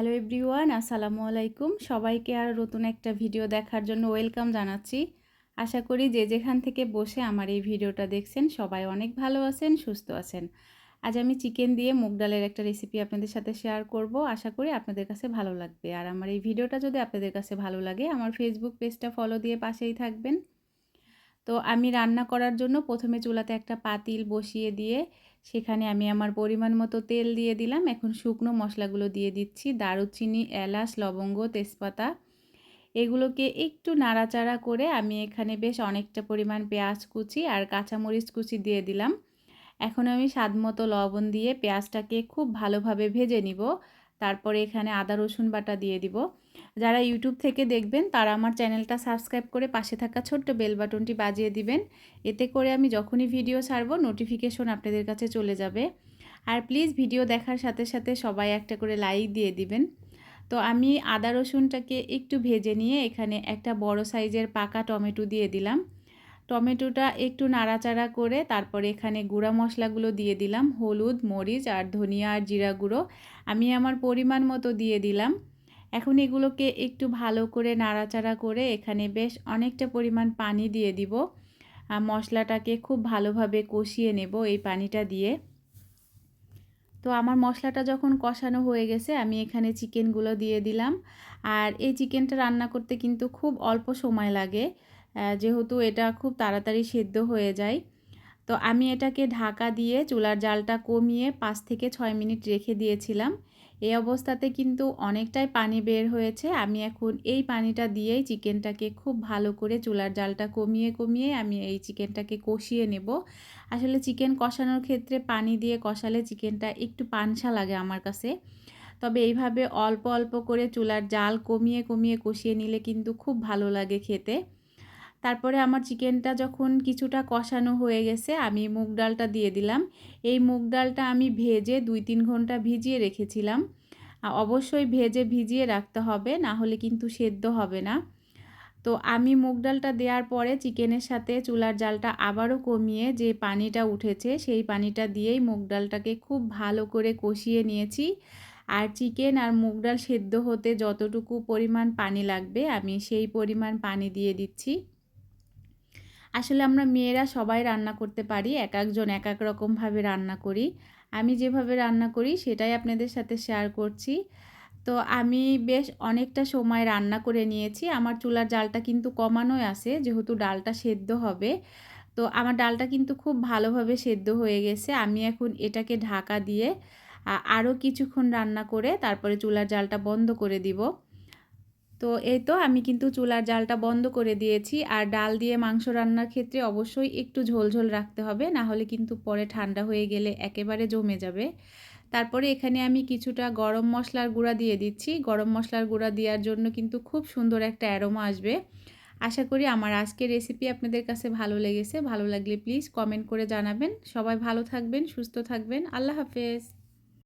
Hello everyone, আসসালামু আলাইকুম। সবাইকে আর নতুন একটা ভিডিও দেখার জন্য ওয়েলকাম জানাচ্ছি। আশা করি যে যেখান থেকে বসে আমার এই ভিডিওটা দেখছেন, সবাই অনেক ভালো আছেন, সুস্থ আছেন। আজ আমি চিকেন দিয়ে মুগ ডালের একটা রেসিপি আপনাদের সাথে শেয়ার করব। আশা করি আপনাদের কাছে ভালো লাগবে। আর আমার এই ভিডিওটা যদি আপনাদের কাছে ভালো লাগে, আমার ফেসবুক পেজটা ফলো দিয়ে পাশেই থাকবেন। তো আমি রান্না করার জন্য প্রথমে চুলাতে একটা পাতিল বসিয়ে দিয়ে সেখানে আমি আমার পরিমাণ মতো তেল দিয়ে দিলাম। এখন শুকনো মশলাগুলো দিয়ে দিচ্ছি। দারুচিনি, এলাচ, লবঙ্গ, তেজপাতা, এগুলোকে একটু নাড়াচাড়া করে আমি এখানে বেশ অনেকটা পরিমাণ পেঁয়াজ কুচি আর কাঁচামরিচ কুচি দিয়ে দিলাম। এখন আমি স্বাদ মতো লবণ দিয়ে পেঁয়াজটাকে খুব ভালোভাবে ভেজে নিব। তারপরে এখানে আদা, রসুন বাটা দিয়ে দিব। যারা ইউটিউব থেকে দেখবেন, তারা আমার চ্যানেলটা সাবস্ক্রাইব করে পাশে থাকা ছোট্ট বেল বাটনটি বাজিয়ে দিবেন। এতে করে আমি যখনই ভিডিও ছাড়বো নোটিফিকেশন আপনাদের কাছে চলে যাবে। আর প্লিজ ভিডিও দেখার সাথে সাথে সবাই একটা করে লাইক দিয়ে দিবেন। তো আমি আদা রসুনটাকে একটু ভেজে নিয়ে এখানে একটা বড় সাইজের পাকা টমেটো দিয়ে দিলাম। টমেটোটা একটু নাড়াচাড়া করে তারপরে এখানে গুঁড়া মশলাগুলো দিয়ে দিলাম, হলুদ, মরিচ আর ধনিয়া আর জিরা গুঁড়ো। আমি আমার পরিমাণ মতো দিয়ে দিলাম। এখন এগুলোকে একটু ভালো করে নাড়াচাড়া করে এখানে বেশ অনেকটা পরিমাণ পানি দিয়ে দিব। মশলাটাকে খুব ভালোভাবে কষিয়ে নেব এই পানিটা দিয়ে। তো আমার মশলাটা যখন কষানো হয়ে গেছে, আমি এখানে চিকেনগুলো দিয়ে দিলাম। আর এই চিকেনটা রান্না করতে কিন্তু খুব অল্প সময় লাগে যেহেতু এটা খুব তাড়াতাড়ি সেদ্ধ হয়ে যায়। তো আমি এটাকে ঢাকা দিয়ে চুলার জালটা কমিয়ে পাঁচ থেকে ছয় মিনিট রেখে দিয়েছিলাম। এই অবস্থাতে কিন্তু অনেকটাই পানি বের হয়েছে। আমি এখন এই পানিটা দিয়েই চিকেনটাকে খুব ভালো করে চুলার জালটা কমিয়ে কমিয়ে আমি এই চিকেনটাকে কষিয়ে নেব। আসলে চিকেন কষানোর ক্ষেত্রে পানি দিয়ে কষালে চিকেনটা একটু পানসা লাগে আমার কাছে। তবে এইভাবে অল্প অল্প করে চুলার জাল কমিয়ে কমিয়ে কষিয়ে নিলে কিন্তু খুব ভালো লাগে খেতে। তারপরে আমার চিকেনটা যখন কিছুটা কষানো হয়ে গেছে, আমি মুগ ডালটা দিয়ে দিলাম। এই মুগ ডালটা আমি ভেজে দুই তিন ঘণ্টা ভিজিয়ে রেখেছিলাম। অবশ্যই ভেজে ভিজিয়ে রাখতে হবে, না হলে কিন্তু সেদ্ধ হবে না। তো আমি মুগ ডালটা দেওয়ার পরে চিকেনের সাথে চুলার জালটা আবারও কমিয়ে যে পানিটা উঠেছে, সেই পানিটা দিয়েই মুগ ডালটাকে খুব ভালো করে কষিয়ে নিয়েছি। আর চিকেন আর মুগ ডাল সেদ্ধ হতে যতটুকু পরিমাণ পানি লাগবে, আমি সেই পরিমাণ পানি দিয়ে দিচ্ছি। আসলে আমরা মেয়েরা সবাই রান্না করতে পারি, এক একজন এক এক রকমভাবে রান্না করি। আমি যেভাবে রান্না করি সেটাই আপনাদের সাথে শেয়ার করছি। তো আমি বেশ অনেকটা সময় রান্না করে নিয়েছি। আমার চুলার জালটা কিন্তু কমানোই আছে, যেহেতু ডালটা সেদ্ধ হবে। তো আমার ডালটা কিন্তু খুব ভালোভাবে সেদ্ধ হয়ে গেছে। আমি এখন এটাকে ঢাকা দিয়ে আরও কিছুক্ষণ রান্না করে তারপরে চুলার জালটা বন্ধ করে দিব। তো এই তো আমি কিন্তু চুলার জালটা বন্ধ করে দিয়েছি। আর ডাল দিয়ে মাংস রান্নার ক্ষেত্রে অবশ্যই একটু ঝোলঝোল রাখতে হবে, না হলে কিন্তু পরে ঠান্ডা হয়ে গেলে একেবারে জমে যাবে। তারপরে এখানে আমি কিছুটা গরম মশলার গুঁড়া দিয়ে দিচ্ছি। গরম মশলার গুঁড়া দেওয়ার জন্য কিন্তু খুব সুন্দর একটা অ্যারোমা আসবে। আশা করি আমার আজকের রেসিপি আপনাদের কাছে ভালো লেগেছে। ভালো লাগলে প্লিজ কমেন্ট করে জানাবেন। সবাই ভালো থাকবেন, সুস্থ থাকবেন। আল্লাহ হাফেজ।